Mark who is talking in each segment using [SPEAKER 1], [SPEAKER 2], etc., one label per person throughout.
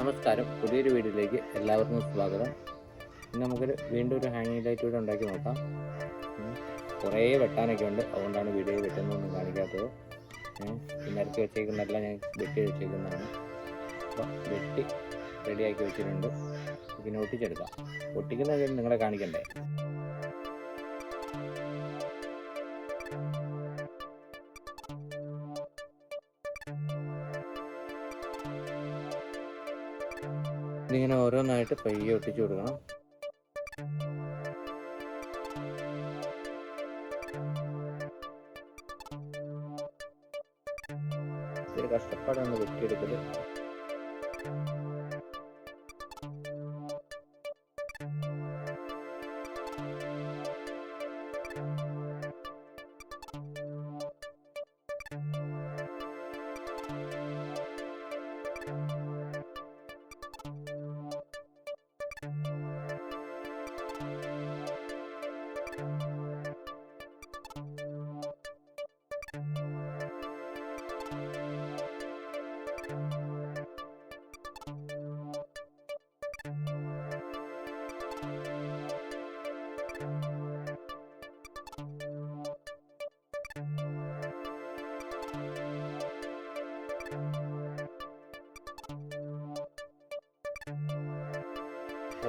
[SPEAKER 1] നമസ്കാരം പുതിയൊരു വീഡിയോയിലേക്ക് എല്ലാവർക്കും സ്വാഗതം ഇന്ന് നമുക്കൊരു വീണ്ടും ഒരു ഹാങ്ങിങ് ലൈറ്റ് കൂടെ ഉണ്ടാക്കി നോക്കാം കുറേ വെട്ടാനൊക്കെ ഉണ്ട് അതുകൊണ്ടാണ് വീഡിയോ വെട്ടുന്നതൊന്നും കാണിക്കാത്തത് ഇന്നരത്തി വെച്ചേക്കുന്നതല്ല ഞാൻ വെട്ടി വെച്ചേക്കുന്നതാണ് അപ്പോൾ വെട്ടി റെഡിയാക്കി വെച്ചിട്ടുണ്ട് ഇതിനെ ഒട്ടിച്ചെടുക്കാം ഒട്ടിക്കുന്നതൊക്കെ നിങ്ങളെ കാണിക്കണ്ടേ ഇതിങ്ങനെ ഓരോന്നായിട്ട് പയ്യെ ഒട്ടിച്ചു കൊടുക്കണം കഷ്ടപ്പാടാണ് വെട്ടിയെടുക്കുന്നത്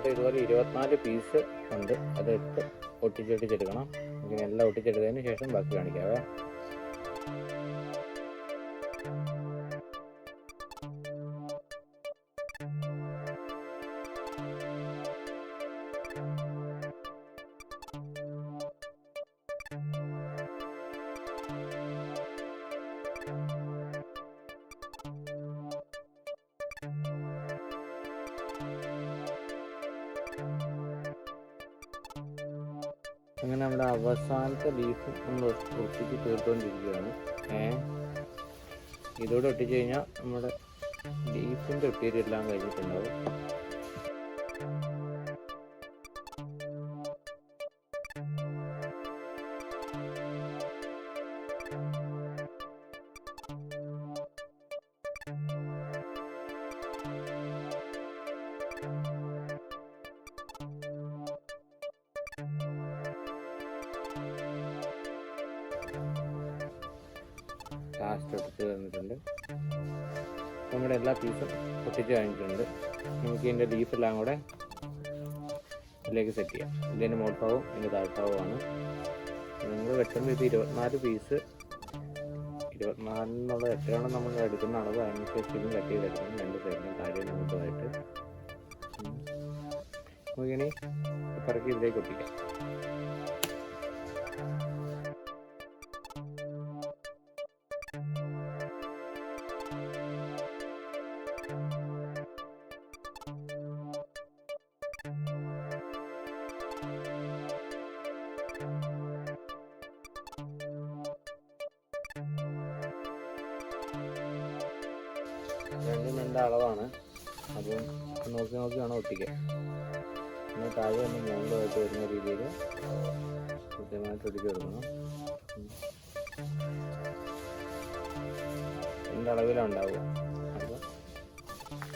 [SPEAKER 1] അത് ഇതുപോലെ ഇരുപത്തിനാല് പീസ് ഉണ്ട് അതെടുത്ത് ഒട്ടിച്ചൊട്ടിച്ചെടുക്കണം ഇങ്ങനെ എല്ലാം ഒട്ടിച്ചെടുത്തതിന് ശേഷം ബാക്കി കാണിക്കാവേ അങ്ങനെ നമ്മുടെ അവസാനത്തെ ബീഫ് നമ്മൾ ഒട്ടിച്ച് തീർത്തുകൊണ്ടിരിക്കുകയാണ് ഏ ഇതോടെ ഒട്ടിച്ച് കഴിഞ്ഞാൽ നമ്മുടെ ബീഫിൻ്റെ ഒട്ടിയിട്ടെല്ലാം കഴിഞ്ഞിട്ടുണ്ടാവും ലാസ്റ്റ് ഒട്ടിച്ച് തന്നിട്ടുണ്ട് നമ്മുടെ എല്ലാ പീസും ഒട്ടിച്ച് കഴിഞ്ഞിട്ടുണ്ട് നമുക്ക് ഇതിൻ്റെ ലീഫെല്ലാം കൂടെ ഇതിലേക്ക് സെറ്റ് ചെയ്യാം ഇതിൻ്റെ മുകൾഭാവും ഇതിൻ്റെ താഴ്ത്താവുമാണ് നിങ്ങൾ വെട്ടുമ്പോൾ ഇത് ഇരുപത്തിനാല് പീസ് ഇരുപത്തിനാലിനുള്ള എത്രയാണ് നമ്മൾ എടുക്കുന്ന അളവ് അതിനനുസരിച്ച് ഇതും കട്ട് ചെയ്തെടുക്കണം രണ്ട് സൈഡിലും താഴെ നമുക്കായിട്ട് നമുക്കിനി പറക്കി ഇതിലേക്ക് ഒട്ടിക്കാം രണ്ടും രണ്ട് അളവാണ് അപ്പം നോക്കി നോക്കി വേണം ഒട്ടിക്കാൻ പിന്നെ താഴെ ഒന്ന് മുകളിലായിട്ട് വരുന്ന രീതിയിൽ കൃത്യമായിട്ട് ഒട്ടിച്ചു കൊടുക്കണം രണ്ട് അളവിലാണ് ഉണ്ടാവുക അപ്പോൾ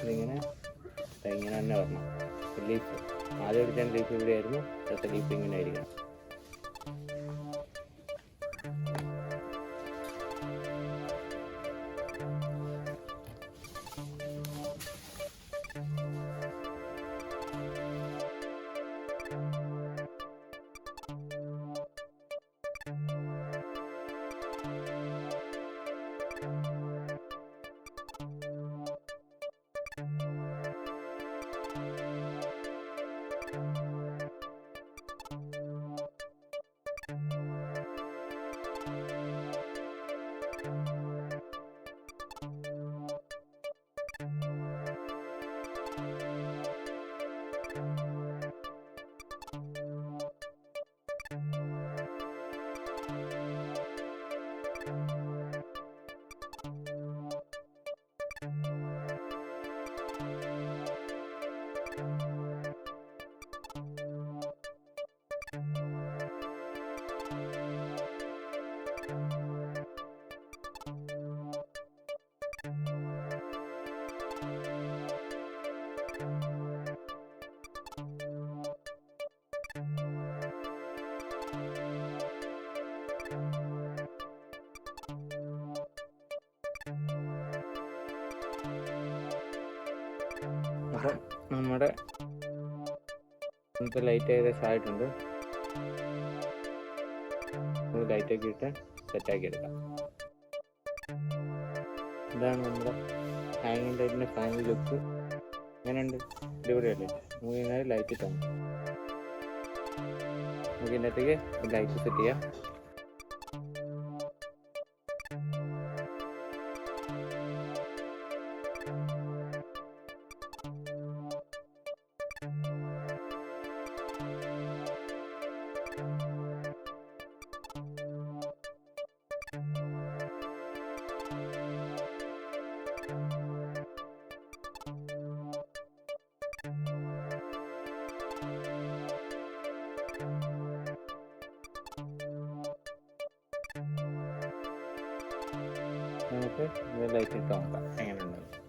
[SPEAKER 1] ഇതിങ്ങനെ ഇങ്ങനെ തന്നെ വരണം ലീഫ് ആദ്യം ഒടിക്കാൻ ലീഫ് ആയിരുന്നു അടുത്ത ലീഫ് ഇങ്ങനെ ആയിരിക്കണം അപ്പം നമ്മുടെ ഇന്നത്തെ ലൈറ്റ് ഏകദേശം ആയിട്ടുണ്ട് ലൈറ്റൊക്കെ ഇട്ട് സെറ്റാക്കി എടുക്കാം ഇതാണ് നമ്മുടെ ഹാങ്ങിങ് ലൈറ്റിൻ്റെ ഫൈനൽ ലുക്ക് അങ്ങനെയുണ്ട് അടിപൊളിയല്ലേ മൂന്ന് നേരം ലൈറ്റ് ഇട്ടാണ് നമുക്ക് ഇതിൻ്റെ അകത്തേക്ക് ലൈറ്റ് സെറ്റ് ചെയ്യാം നമുക്ക് ലൈറ്റ് ഇട്ട് നോക്കാം എങ്ങനെയുണ്ടെന്ന്